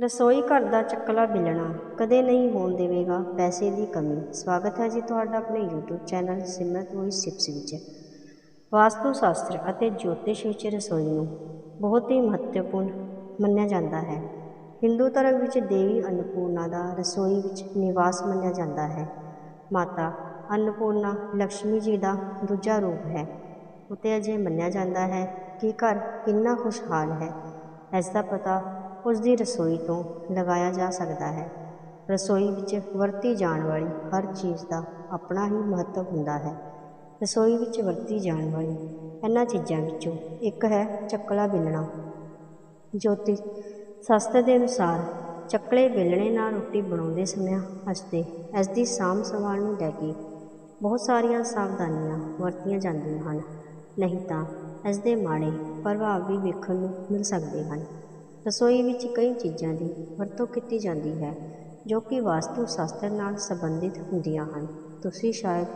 ਰਸੋਈ ਘਰ ਦਾ ਚੱਕਲਾ ਬਿਲਣਾ ਕਦੇ ਨਹੀਂ ਹੋਣ ਦੇਵੇਗਾ ਪੈਸੇ ਦੀ ਕਮੀ। ਸਵਾਗਤ ਹੈ ਜੀ ਤੁਹਾਡਾ ਆਪਣੇ YouTube channel Simrat voice tips ਵਿੱਚ। ਵਾਸਤੂ ਸ਼ਾਸਤਰ ਅਤੇ ਜੋਤਿਸ਼ ਵਿੱਚ ਰਸੋਈ ਨੂੰ ਬਹੁਤ ਹੀ ਮਹੱਤਵਪੂਰਨ ਮੰਨਿਆ ਜਾਂਦਾ ਹੈ। ਹਿੰਦੂ ਧਰਮ ਵਿੱਚ ਦੇਵੀ ਅੰਨਪੂਰਨਾ ਦਾ ਰਸੋਈ ਵਿੱਚ ਨਿਵਾਸ ਮੰਨਿਆ ਜਾਂਦਾ ਹੈ। ਮਾਤਾ ਅੰਨਪੂਰਨਾ ਲక్ష్ਮੀ ਜੀ ਦਾ ਦੂਜਾ ਰੂਪ ਹੈ। ਉਤੇ ਅਜੇ ਮੰਨਿਆ ਜਾਂਦਾ ਹੈ ਕਿ ਘਰ ਕਿੰਨਾ ਖੁਸ਼ਹਾਲ ਹੈ, ਇਸ ਦਾ ਪਤਾ ਉਸ ਦੀ ਰਸੋਈ ਤੋਂ ਲਗਾਇਆ ਜਾ ਸਕਦਾ ਹੈ। ਰਸੋਈ ਵਿੱਚ ਵਰਤੀ ਜਾਣ ਵਾਲੀ ਹਰ ਚੀਜ਼ ਦਾ ਆਪਣਾ ਹੀ ਮਹੱਤਵ ਹੁੰਦਾ ਹੈ। ਰਸੋਈ ਵਿੱਚ ਵਰਤੀ ਜਾਣ ਵਾਲੀ ਇਹਨਾਂ ਚੀਜ਼ਾਂ ਵਿੱਚੋਂ ਇੱਕ ਹੈ ਚੱਕਲਾ ਬਿਲਣਾ ਜੋਤੀ ਸ਼ਾਸਤਰ ਦੇ ਅਨੁਸਾਰ ਚੱਕਲੇ ਬੇਲਣੇ ਨਾਲ ਰੋਟੀ ਬਣਾਉਂਦੇ ਸਮਿਆਂ ਅਸਤੇ ਇਸ ਦੀ ਸਾਂਭ ਸੰਭਾਲ ਨੂੰ ਲੈ ਕੇ ਬਹੁਤ ਸਾਰੀਆਂ ਸਾਵਧਾਨੀਆਂ ਵਰਤੀਆਂ ਜਾਂਦੀਆਂ ਹਨ। ਨਹੀਂ ਤਾਂ ਇਸ ਦੇ ਮਾੜੇ ਪ੍ਰਭਾਵ ਵੀ ਵੇਖਣ ਨੂੰ ਮਿਲ ਸਕਦੇ ਹਨ। ਰਸੋਈ ਵਿੱਚ ਕਈ ਚੀਜ਼ਾਂ ਦੀ ਵਰਤੋਂ ਕੀਤੀ ਜਾਂਦੀ ਹੈ, ਜੋ ਕਿ ਵਾਸਤੂ ਸ਼ਾਸਤਰ ਨਾਲ ਸੰਬੰਧਿਤ ਹੁੰਦੀਆਂ ਹਨ। ਤੁਸੀਂ ਸ਼ਾਇਦ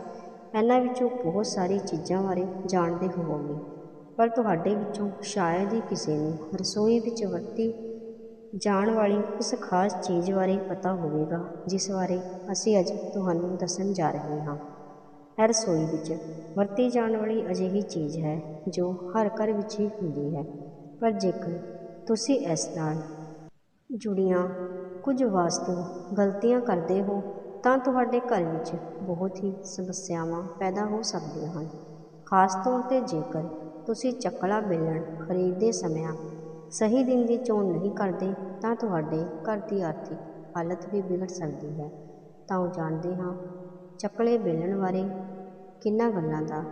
ਇਹਨਾਂ ਵਿੱਚੋਂ ਬਹੁਤ ਸਾਰੀ ਚੀਜ਼ਾਂ ਬਾਰੇ ਜਾਣਦੇ ਹੋਵੋਗੇ, ਪਰ ਤੁਹਾਡੇ ਵਿੱਚੋਂ ਸ਼ਾਇਦ ਹੀ ਕਿਸੇ ਨੂੰ ਰਸੋਈ ਵਿੱਚ ਵਰਤੀ ਜਾਣ ਵਾਲੀ ਉਸ ਖਾਸ ਚੀਜ਼ ਬਾਰੇ ਪਤਾ ਹੋਵੇਗਾ, ਜਿਸ ਬਾਰੇ ਅਸੀਂ ਅੱਜ ਤੁਹਾਨੂੰ ਦੱਸਣ ਜਾ ਰਹੇ ਹਾਂ। ਇਹ ਰਸੋਈ ਵਿੱਚ ਵਰਤੀ ਜਾਣ ਵਾਲੀ ਅਜਿਹੀ ਚੀਜ਼ ਹੈ, ਜੋ ਹਰ ਘਰ ਵਿੱਚ ਹੀ ਹੁੰਦੀ ਹੈ, ਪਰ ਜੇਕਰ ਤੁਸੀਂ ਇਸ ਨਾਲ ਜੁੜੀਆਂ ਕੁਝ ਵਾਸਤੂ ਗਲਤੀਆਂ ਕਰਦੇ ਹੋ, ਤਾਂ ਤੁਹਾਡੇ ਘਰ ਵਿੱਚ ਬਹੁਤ ਹੀ ਸਮੱਸਿਆਵਾਂ ਪੈਦਾ ਹੋ ਸਕਦੀਆਂ ਹਨ। ਖਾਸ ਤੌਰ 'ਤੇ ਜੇਕਰ ਤੁਸੀਂ ਚੱਕਲਾ ਬੇਲਣ ਖਰੀਦਦੇ ਸਮਿਆਂ ਸਹੀ ਦਿਨ ਦੀ ਚੋਣ ਨਹੀਂ ਕਰਦੇ, ਤਾਂ ਤੁਹਾਡੇ ਘਰ ਦੀ ਆਰਥਿਕ ਹਾਲਤ ਵੀ ਵਿਗੜ ਸਕਦੀ ਹੈ। ਤਾਂ ਉਹ ਜਾਣਦੇ ਹਾਂ, ਚੱਕਲੇ ਬੇਲਣ ਬਾਰੇ ਕਿੰਨਾ ਗੱਲਾਂ ਦਾ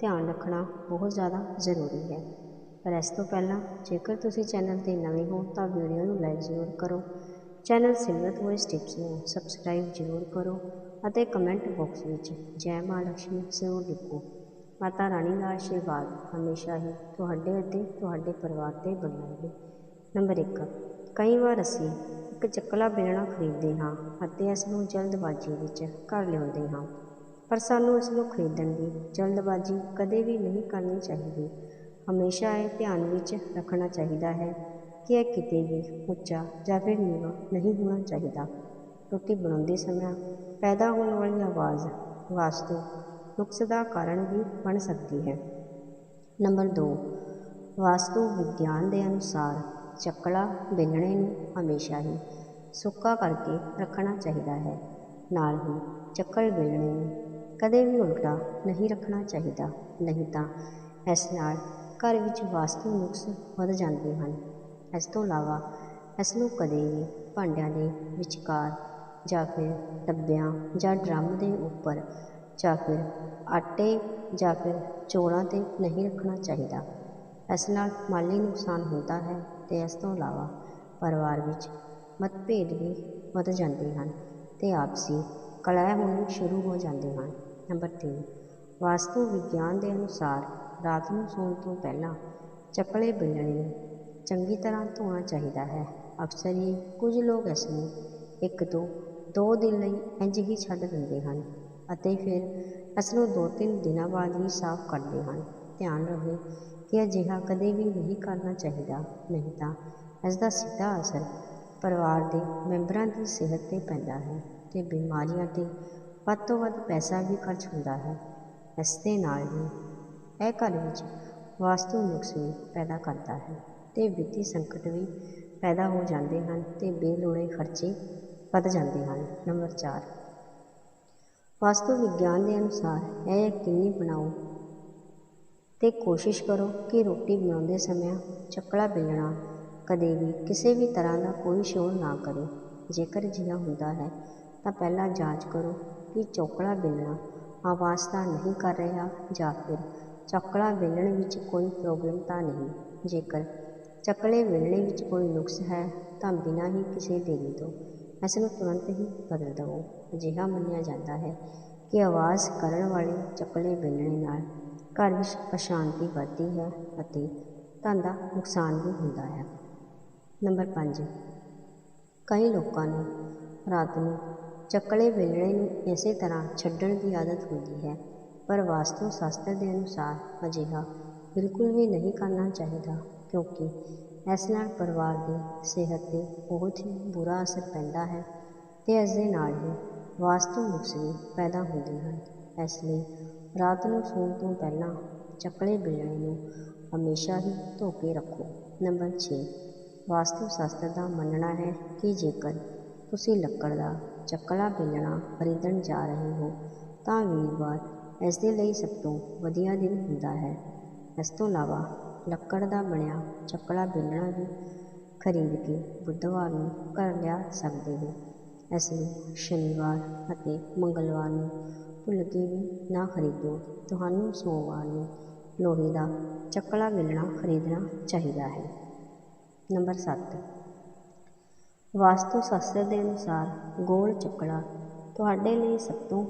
ਧਿਆਨ ਰੱਖਣਾ ਬਹੁਤ ਜ਼ਿਆਦਾ ਜ਼ਰੂਰੀ ਹੈ। ਪਰ ਇਸ ਤੋਂ ਪਹਿਲਾਂ ਜੇਕਰ ਤੁਸੀਂ ਚੈਨਲ 'ਤੇ ਨਵੇਂ ਹੋ ਤਾਂ ਵੀਡੀਓ ਨੂੰ ਲਾਈਕ ਜ਼ਰੂਰ ਕਰੋ। ਚੈਨਲ ਸਿਮਰਤ ਵੋਇਸ ਟਿਪਸ ਨੂੰ ਸਬਸਕ੍ਰਾਈਬ ਜ਼ਰੂਰ ਕਰੋ ਅਤੇ ਕਮੈਂਟ ਬਾਕਸ ਵਿੱਚ ਜੈ ਮਾਂ ਲక్ష్ਮੀ ਜ਼ਰੂਰ ਲਿਖੋ। ਮਾਤਾ ਰਾਣੀ ਦਾ ਆਸ਼ੀਰਵਾਦ ਹਮੇਸ਼ਾ ਹੀ ਤੁਹਾਡੇ ਅਤੇ ਤੁਹਾਡੇ ਪਰਿਵਾਰ 'ਤੇ ਬਣਿਆ ਰਹੇ। ਨੰਬਰ 1 ਕਈ ਵਾਰ ਅਸੀਂ ਇੱਕ ਚੱਕਲਾ ਬੇਲਣਾ ਖਰੀਦਦੇ ਹਾਂ ਅਤੇ ਇਸ ਨੂੰ ਜਲਦਬਾਜ਼ੀ ਵਿੱਚ ਘਰ ਲਿਆਉਂਦੇ ਹਾਂ। ਪਰ ਸਾਨੂੰ ਇਸ ਨੂੰ ਖਰੀਦਣ ਦੀ ਜਲਦਬਾਜ਼ੀ ਕਦੇ ਵੀ ਨਹੀਂ ਕਰਨੀ ਚਾਹੀਦੀ। ਹਮੇਸ਼ਾ ਇਹ ਧਿਆਨ ਵਿੱਚ ਰੱਖਣਾ ਚਾਹੀਦਾ ਹੈ ਕਿ ਇਹ ਕਿਤੇ ਵੀ ਉੱਚਾ ਜਾਂ ਫਿਰ ਨੀਵਾਂ ਨਹੀਂ ਹੋਣਾ ਚਾਹੀਦਾ। ਰੋਟੀ ਬਣਾਉਂਦੇ ਸਮੇਂ ਪੈਦਾ ਹੋਣ ਵਾਲੀ ਆਵਾਜ਼ ਵਾਸਤੂ ਨੁਕਸ ਦਾ ਕਾਰਨ ਵੀ ਬਣ ਸਕਦੀ ਹੈ। ਨੰਬਰ 2 ਵਾਸਤੂ ਵਿਗਿਆਨ ਦੇ ਅਨੁਸਾਰ ਚੱਕਲਾ ਵੇਲਣੇ ਨੂੰ ਹਮੇਸ਼ਾ ਹੀ ਸੁੱਕਾ ਕਰਕੇ ਰੱਖਣਾ ਚਾਹੀਦਾ ਹੈ। ਨਾਲ ਹੀ ਚੱਕਲ ਵੇਲਣੇ ਨੂੰ ਕਦੇ ਵੀ ਉਲਟਾ ਨਹੀਂ ਰੱਖਣਾ ਚਾਹੀਦਾ, ਨਹੀਂ ਤਾਂ ਇਸ ਨਾਲ ਘਰ ਵਿੱਚ ਵਾਸਤੂ ਨੁਕਸ ਵੱਧ ਜਾਂਦੇ ਹਨ। ਇਸ ਤੋਂ ਇਲਾਵਾ ਇਸ ਨੂੰ ਕਦੇ ਵੀ ਭਾਂਡਿਆਂ ਦੇ ਵਿਚਕਾਰ ਜਾਂ ਫਿਰ ਡੱਬਿਆਂ ਜਾਂ ਡਰਮ ਦੇ ਉੱਪਰ ਜਾਂ ਫਿਰ ਆਟੇ ਜਾਂ ਫਿਰ ਚੌਲਾਂ 'ਤੇ ਨਹੀਂ ਰੱਖਣਾ ਚਾਹੀਦਾ। ਇਸ ਨਾਲ ਮਾਲੀ ਨੁਕਸਾਨ ਹੁੰਦਾ ਹੈ ਅਤੇ ਇਸ ਤੋਂ ਇਲਾਵਾ ਪਰਿਵਾਰ ਵਿੱਚ ਮਤਭੇਦ ਵੀ ਵੱਧ ਜਾਂਦੇ ਹਨ ਅਤੇ ਆਪਸੀ ਕਲਹ ਹੋਣੀ ਸ਼ੁਰੂ ਹੋ ਜਾਂਦੇ ਹਨ। ਨੰਬਰ ਤਿੰਨ, ਵਾਸਤੂ ਵਿਗਿਆਨ ਦੇ ਅਨੁਸਾਰ ਰਾਤ ਨੂੰ ਸੌਣ ਤੋਂ ਪਹਿਲਾਂ ਚੱਕਲੇ ਬਿਲਣੇ ਨੂੰ ਚੰਗੀ ਤਰ੍ਹਾਂ ਧੋਣਾ ਚਾਹੀਦਾ ਹੈ। ਅਕਸਰ ਹੀ ਕੁਝ ਲੋਕ ਇਸ ਨੂੰ ਇੱਕ ਤੋਂ ਦੋ ਦਿਨ ਲਈ ਇੰਝ ਹੀ ਛੱਡ ਦਿੰਦੇ ਹਨ ਅਤੇ ਫਿਰ ਇਸ ਨੂੰ ਦੋ ਤਿੰਨ ਦਿਨਾਂ ਬਾਅਦ ਹੀ ਸਾਫ਼ ਕਰਦੇ ਹਨ। ਧਿਆਨ ਰਹੇ ਕਿ ਅਜਿਹਾ ਕਦੇ ਵੀ ਨਹੀਂ ਕਰਨਾ ਚਾਹੀਦਾ, ਨਹੀਂ ਤਾਂ ਇਸ ਦਾ ਸਿੱਧਾ ਅਸਰ ਪਰਿਵਾਰ ਦੇ ਮੈਂਬਰਾਂ ਦੀ ਸਿਹਤ 'ਤੇ ਪੈਂਦਾ ਹੈ ਅਤੇ ਬਿਮਾਰੀਆਂ 'ਤੇ ਵੱਧ ਤੋਂ ਵੱਧ ਪੈਸਾ ਵੀ ਖਰਚ ਹੁੰਦਾ ਹੈ। ਇਸ ਦੇ ਨਾਲ ਹੀ ਇਹ ਘਰ ਵਿੱਚ ਵਾਸਤੂ ਨੁਕਸ ਵੀ ਪੈਦਾ ਕਰਦਾ ਹੈ ਅਤੇ ਵਿੱਤੀ ਸੰਕਟ ਵੀ ਪੈਦਾ ਹੋ ਜਾਂਦੇ ਹਨ ਅਤੇ ਬੇਲੋੜੇ ਖਰਚੇ ਵੱਧ ਜਾਂਦੇ ਹਨ। ਨੰਬਰ 4 ਵਾਸਤੂ ਵਿਗਿਆਨ ਦੇ ਅਨੁਸਾਰ ਇਹ ਯਕੀਨੀ ਬਣਾਓ ਅਤੇ ਕੋਸ਼ਿਸ਼ ਕਰੋ ਕਿ ਰੋਟੀ ਬਣਾਉਂਦੇ ਸਮੇਂ ਚੱਕਲਾ ਬਿਲਣਾ ਕਦੇ ਵੀ ਕਿਸੇ ਵੀ ਤਰ੍ਹਾਂ ਦਾ ਕੋਈ ਸ਼ੋਰ ਨਾ ਕਰੇ। ਜੇਕਰ ਅਜਿਹਾ ਹੁੰਦਾ ਹੈ ਤਾਂ ਪਹਿਲਾਂ ਜਾਂਚ ਕਰੋ ਕਿ ਚੋਕਲਾ ਬਿਲਣਾ ਆਵਾਜ਼ ਤਾਂ ਨਹੀਂ ਕਰ ਰਿਹਾ ਜਾਂ ਫਿਰ ਚੱਕਲਾ ਵੇਲਣ ਵਿੱਚ ਕੋਈ ਪ੍ਰੋਬਲਮ ਤਾਂ ਨਹੀਂ। ਜੇਕਰ ਚੱਕਲੇ ਵੇਲਣੇ ਵਿੱਚ ਕੋਈ ਨੁਕਸ ਹੈ, ਤਾਂ ਬਿਨਾਂ ਹੀ ਕਿਸੇ ਦੇਰੀ ਤੋਂ ਇਸ ਨੂੰ ਤੁਰੰਤ ਹੀ ਬਦਲ ਦੇਵੋ। ਅਜਿਹਾ ਮੰਨਿਆ ਜਾਂਦਾ ਹੈ ਕਿ ਆਵਾਜ਼ ਕਰਨ ਵਾਲੇ ਚੱਕਲੇ ਵੇਲਣੇ ਨਾਲ ਘਰ ਵਿੱਚ ਅਸ਼ਾਂਤੀ ਵੱਧਦੀ ਹੈ ਅਤੇ ਧਨ ਦਾ ਨੁਕਸਾਨ ਵੀ ਹੁੰਦਾ ਹੈ। ਨੰਬਰ 5 ਕਈ ਲੋਕਾਂ ਨੂੰ ਰਾਤ ਨੂੰ ਚੱਕਲੇ ਵੇਲਣੇ ਨੂੰ ਇਸੇ ਤਰ੍ਹਾਂ ਛੱਡਣ ਦੀ ਆਦਤ ਹੁੰਦੀ ਹੈ ਪਰ ਵਾਸਤੂ ਸ਼ਾਸਤਰ ਦੇ ਅਨੁਸਾਰ ਅਜਿਹਾ ਬਿਲਕੁਲ ਵੀ ਨਹੀਂ ਕਰਨਾ ਚਾਹੀਦਾ, ਕਿਉਂਕਿ ਇਸ ਨਾਲ ਪਰਿਵਾਰ ਦੀ ਸਿਹਤ 'ਤੇ ਬਹੁਤ ਹੀ ਬੁਰਾ ਅਸਰ ਪੈਂਦਾ ਹੈ ਤੇ ਇਸ ਦੇ ਨਾਲ ਹੀ ਵਾਸਤੂ ਨੁਕਸ ਵੀ ਪੈਦਾ ਹੁੰਦੇ ਹਨ। ਇਸ ਲਈ ਰਾਤ ਨੂੰ ਸੌਣ ਤੋਂ ਪਹਿਲਾਂ ਚੱਕਲੇ ਬਿੱਲਣੇ ਨੂੰ ਹਮੇਸ਼ਾ ਹੀ ਧੋ ਕੇ ਰੱਖੋ। ਨੰਬਰ 6 ਵਾਸਤੂ ਸ਼ਾਸਤਰ ਦਾ ਮੰਨਣਾ ਹੈ ਕਿ ਜੇਕਰ ਤੁਸੀਂ ਲੱਕੜ ਦਾ ਚੱਕਲਾ ਬਿੱਲਣਾ ਖਰੀਦਣ ਜਾ ਰਹੇ ਹੋ ਤਾਂ ਵੀਰਵਾਰ ਇਸ ਦੇ ਲਈ ਸਭ ਤੋਂ ਵਧੀਆ ਦਿਨ ਹੁੰਦਾ ਹੈ। ਇਸ ਤੋਂ ਇਲਾਵਾ ਲੱਕੜ ਦਾ ਬਣਿਆ ਚੱਕਲਾ ਬੇਲਣਾ ਵੀ ਖਰੀਦ ਕੇ ਬੁੱਧਵਾਰ ਨੂੰ ਘਰ ਲਿਆ ਸਕਦੇ ਹੋ। ਇਸ ਨੂੰ ਸ਼ਨੀਵਾਰ ਅਤੇ ਮੰਗਲਵਾਰ ਨੂੰ ਭੁੱਲ ਕੇ ਵੀ ਨਾ ਖਰੀਦੋ। ਤੁਹਾਨੂੰ ਸੋਮਵਾਰ ਨੂੰ ਲੋਹੇ ਦਾ ਚੱਕਲਾ ਬੇਲਣਾ ਖਰੀਦਣਾ ਚਾਹੀਦਾ ਹੈ। ਨੰਬਰ 7 ਵਾਸਤੂ ਸ਼ਾਸਤਰ ਦੇ ਅਨੁਸਾਰ ਗੋਲ ਚੱਕਲਾ ਤੁਹਾਡੇ ਲਈ ਸਭ ਤੋਂ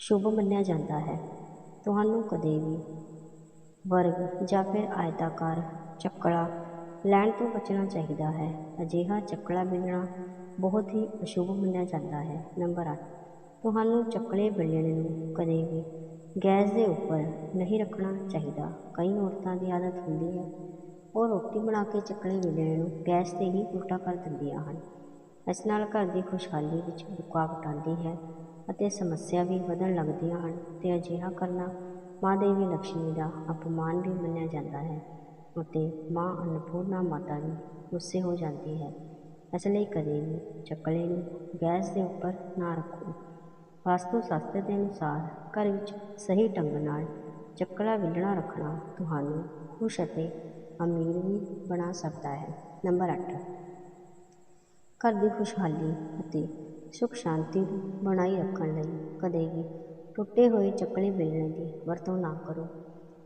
ਸ਼ੁਭ ਮੰਨਿਆ ਜਾਂਦਾ ਹੈ। ਤੁਹਾਨੂੰ ਕਦੇ ਵੀ ਵਰਗ ਜਾਂ ਫਿਰ ਆਇਤਾਕਾਰ ਚੱਕਲਾ ਲੈਣ ਤੋਂ ਬਚਣਾ ਚਾਹੀਦਾ ਹੈ। ਅਜਿਹਾ ਚੱਕਲਾ ਮਿਲਣਾ ਬਹੁਤ ਹੀ ਅਸ਼ੁਭ ਮੰਨਿਆ ਜਾਂਦਾ ਹੈ। ਨੰਬਰ 8 ਤੁਹਾਨੂੰ ਚੱਕਲੇ ਬਿਲਣੇ ਨੂੰ ਕਦੇ ਵੀ ਗੈਸ ਦੇ ਉੱਪਰ ਨਹੀਂ ਰੱਖਣਾ ਚਾਹੀਦਾ। ਕਈ ਔਰਤਾਂ ਦੀ ਆਦਤ ਹੁੰਦੀ ਹੈ। ਉਹ ਰੋਟੀ ਬਣਾ ਕੇ ਚੱਕਲੇ ਬਿਲਣੇ ਨੂੰ ਗੈਸ 'ਤੇ ਹੀ ਉਲਟਾ ਕਰ ਦਿੰਦੀਆਂ ਹਨ। ਇਸ ਨਾਲ ਘਰ ਦੀ ਖੁਸ਼ਹਾਲੀ ਵਿੱਚ ਰੁਕਾਵਟ ਆਉਂਦੀ ਹੈ। ਅਤੇ ਸਮੱਸਿਆ ਵੀ ਵਧਣ ਲੱਗਦੀਆਂ ਹਨ ਅਤੇ ਅਜਿਹਾ ਕਰਨਾ ਮਾਂ ਦੇਵੀ ਲక్ష్ਮੀ ਦਾ ਅਪਮਾਨ ਵੀ ਮੰਨਿਆ ਜਾਂਦਾ ਹੈ ਅਤੇ ਮਾਂ ਅੰਨਪੂਰਨਾ ਮਾਤਾ ਵੀ ਗੁੱਸੇ ਹੋ ਜਾਂਦੀ ਹੈ। ਇਸ ਲਈ ਕਦੇ ਵੀ ਚੱਕਲੇ ਨੂੰ ਗੈਸ ਦੇ ਉੱਪਰ ਨਾ ਰੱਖੋ। ਵਾਸਤੂ ਸ਼ਾਸਤਰ ਦੇ ਅਨੁਸਾਰ ਘਰ ਵਿੱਚ ਸਹੀ ਢੰਗ ਨਾਲ ਚੱਕਲਾ ਵਿਲਣਾ ਰੱਖਣਾ ਤੁਹਾਨੂੰ ਖੁਸ਼ ਅਤੇ ਅਮੀਰ ਵੀ ਬਣਾ ਸਕਦਾ ਹੈ। ਨੰਬਰ 8 ਘਰ ਦੀ ਖੁਸ਼ਹਾਲੀ ਅਤੇ ਸੁਖ ਸ਼ਾਂਤੀ ਨੂੰ ਬਣਾਈ ਰੱਖਣ ਲਈ ਕਦੇ ਵੀ ਟੁੱਟੇ ਹੋਏ ਚੱਕਲੇ ਬਿਲਣੇ ਦੀ ਵਰਤੋਂ ਨਾ ਕਰੋ।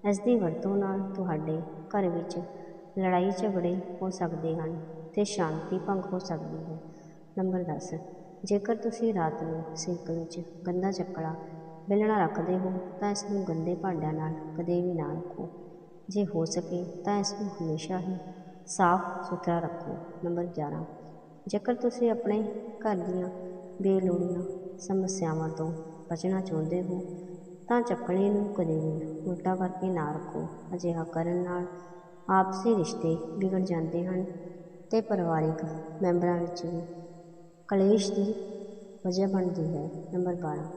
ਇਸ ਦੀ ਵਰਤੋਂ ਨਾਲ ਤੁਹਾਡੇ ਘਰ ਵਿੱਚ ਲੜਾਈ ਝਗੜੇ ਹੋ ਸਕਦੇ ਹਨ ਤੇ ਸ਼ਾਂਤੀ ਭੰਗ ਹੋ ਸਕਦੀ ਹੈ। ਨੰਬਰ 10 ਜੇਕਰ ਤੁਸੀਂ ਰਾਤ ਨੂੰ ਸਿੰਕ ਵਿੱਚ ਗੰਦਾ ਚੱਕਲਾ ਵੇਲਣਾ ਰੱਖਦੇ ਹੋ ਤਾਂ ਇਸ ਨੂੰ ਗੰਦੇ ਭਾਂਡਿਆਂ ਨਾਲ ਕਦੇ ਵੀ ਨਾ ਰੱਖੋ। ਜੇ ਹੋ ਸਕੇ ਤਾਂ ਇਸ ਨੂੰ ਹਮੇਸ਼ਾ ਹੀ ਸਾਫ਼ ਸੁਥਰਾ ਰੱਖੋ। ਨੰਬਰ 11 ਜੇਕਰ ਤੁਸੀਂ ਆਪਣੇ ਘਰ ਦੀਆਂ ਬੇਲੋੜੀਆਂ ਸਮੱਸਿਆਵਾਂ ਤੋਂ ਬਚਣਾ ਚਾਹੁੰਦੇ ਹੋ, ਤਾਂ ਚੱਕਣੇ ਨੂੰ ਕਦੇ ਵੀ ਉਲਟਾ ਕਰਕੇ ਨਾ ਰੱਖੋ। ਅਜਿਹਾ ਕਰਨ ਨਾਲ ਆਪਸੀ ਰਿਸ਼ਤੇ ਵਿਗੜ ਜਾਂਦੇ ਹਨ ਤੇ ਪਰਿਵਾਰਿਕ ਮੈਂਬਰਾਂ ਵਿੱਚ ਵੀ ਕਲੇਸ਼ ਦੀ ਵਜ੍ਹਾ ਬਣਦੀ ਹੈ। ਨੰਬਰ 12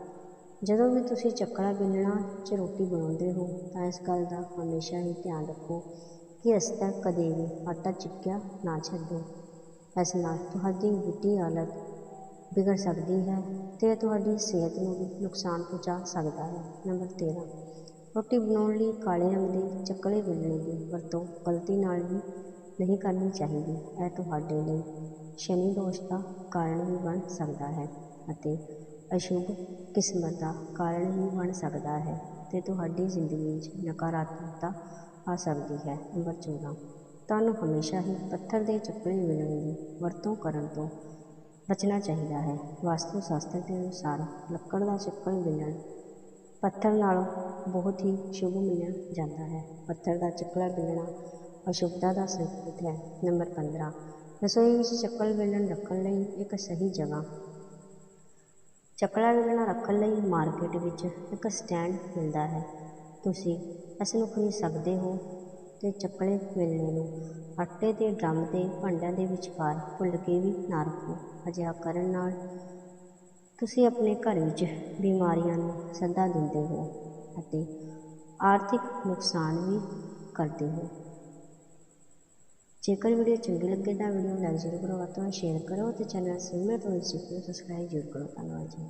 ਜਦੋਂ ਵੀ ਤੁਸੀਂ ਚੱਕਲਾ ਬਿਲਣਾ 'ਚ ਰੋਟੀ ਬਣਾਉਂਦੇ ਹੋ, ਤਾਂ ਇਸ ਗੱਲ ਦਾ ਹਮੇਸ਼ਾ ਹੀ ਧਿਆਨ ਰੱਖੋ ਕਿ ਇਸ ਤੱਕ ਕਦੇ ਵੀ ਆਟਾ ਚਿਪਕਿਆ ਨਾ ਛੱਡੋ। ਇਸ ਨਾਲ ਤੁਹਾਡੀ ਵਿੱਤੀ ਹਾਲਤ ਵਿਗੜ ਸਕਦੀ ਹੈ ਅਤੇ ਤੁਹਾਡੀ ਸਿਹਤ ਨੂੰ ਵੀ ਨੁਕਸਾਨ ਪਹੁੰਚਾ ਸਕਦਾ ਹੈ। ਨੰਬਰ 13 ਰੋਟੀ ਬਣਾਉਣ ਲਈ ਕਾਲੇ ਰੰਗ ਦੇ ਚੱਕਲੇ ਬਿਲਣੇ ਦੀ ਵਰਤੋਂ ਗਲਤੀ ਨਾਲ ਵੀ ਨਹੀਂ ਕਰਨੀ ਚਾਹੀਦੀ। ਇਹ ਤੁਹਾਡੇ ਲਈ ਸ਼ਨੀ ਦੋਸ਼ ਦਾ ਕਾਰਨ ਵੀ ਬਣ ਸਕਦਾ ਹੈ ਅਤੇ ਅਸ਼ੁਭ ਕਿਸਮਤ ਦਾ ਕਾਰਨ ਵੀ ਬਣ ਸਕਦਾ ਹੈ ਅਤੇ ਤੁਹਾਡੀ ਜ਼ਿੰਦਗੀ ਵਿੱਚ ਨਕਾਰਾਤਮਕਤਾ ਆ ਸਕਦੀ ਹੈ। ਨੰਬਰ 14 ਤੁਹਾਨੂੰ ਹਮੇਸ਼ਾ ਹੀ ਪੱਥਰ ਦੇ ਚੱਕਲੇ ਮਿਲਣ ਦੀ ਵਰਤੋਂ ਕਰਨ ਤੋਂ ਬਚਣਾ ਚਾਹੀਦਾ ਹੈ। ਵਾਸਤੂ ਸ਼ਾਸਤਰ ਦੇ ਅਨੁਸਾਰ ਲੱਕੜ ਦਾ ਚੱਕਣ ਮਿਲਣ, ਪੱਥਰ ਨਾਲੋਂ ਬਹੁਤ ਹੀ ਸ਼ੁਭ ਮੰਨਿਆ ਜਾਂਦਾ ਹੈ। ਪੱਥਰ ਦਾ ਚੱਕਲਾ ਬਿਲਣਾ ਅਸ਼ੁਭਤਾ ਦਾ ਸੰਕੇਤ ਹੈ। ਨੰਬਰ 15 ਰਸੋਈ ਵਿੱਚ ਚੱਕਲ ਵੇਲਣ ਰੱਖਣ ਲਈ ਇੱਕ ਸਹੀ ਜਗ੍ਹਾ। ਚੱਕਲਾ ਵੇਲਣਾ ਰੱਖਣ ਲਈ ਮਾਰਕੀਟ ਵਿੱਚ ਇੱਕ ਸਟੈਂਡ ਮਿਲਦਾ ਹੈ। ਤੁਸੀਂ ਇਸ ਨੂੰ ਖਰੀਦ ਸਕਦੇ ਹੋ। ਤੇ ਚੱਕਲੇ ਵੇਲਣੇ ਨੂੰ। ਆਟੇ ਦੇ ਡਰਮ ਦੇ ਭਾਂਡਿਆਂ ਦੇ ਵਿਚਕਾਰ ਭੁੱਲ ਕੇ ਵੀ ਨਾ ਰੱਖੋ ਅਜਿਹਾ ਕਰਨ ਨਾਲ ਤੁਸੀਂ ਆਪਣੇ ਘਰ ਵਿੱਚ ਬਿਮਾਰੀਆਂ ਨੂੰ ਸੱਦਾ ਦਿੰਦੇ ਹੋ ਅਤੇ ਆਰਥਿਕ ਨੁਕਸਾਨ ਵੀ ਕਰਦੇ ਹੋ। ਜੇਕਰ ਵੀਡੀਓ ਚੰਗੀ ਲੱਗੇ ਤਾਂ ਵੀਡੀਓ ਨੂੰ ਲਾਈਕ ਜ਼ਰੂਰ ਕਰੋ ਅਤੇ ਸ਼ੇਅਰ ਕਰੋ ਤੇ ਚੈਨਲ ਸਿਮਰਤ ਹੋਈ ਸਿੱਖੋ ਸਬਸਕ੍ਰਾਈਬ ਜ਼ਰੂਰ ਕਰੋ। ਧੰਨਵਾਦ ਜੀ।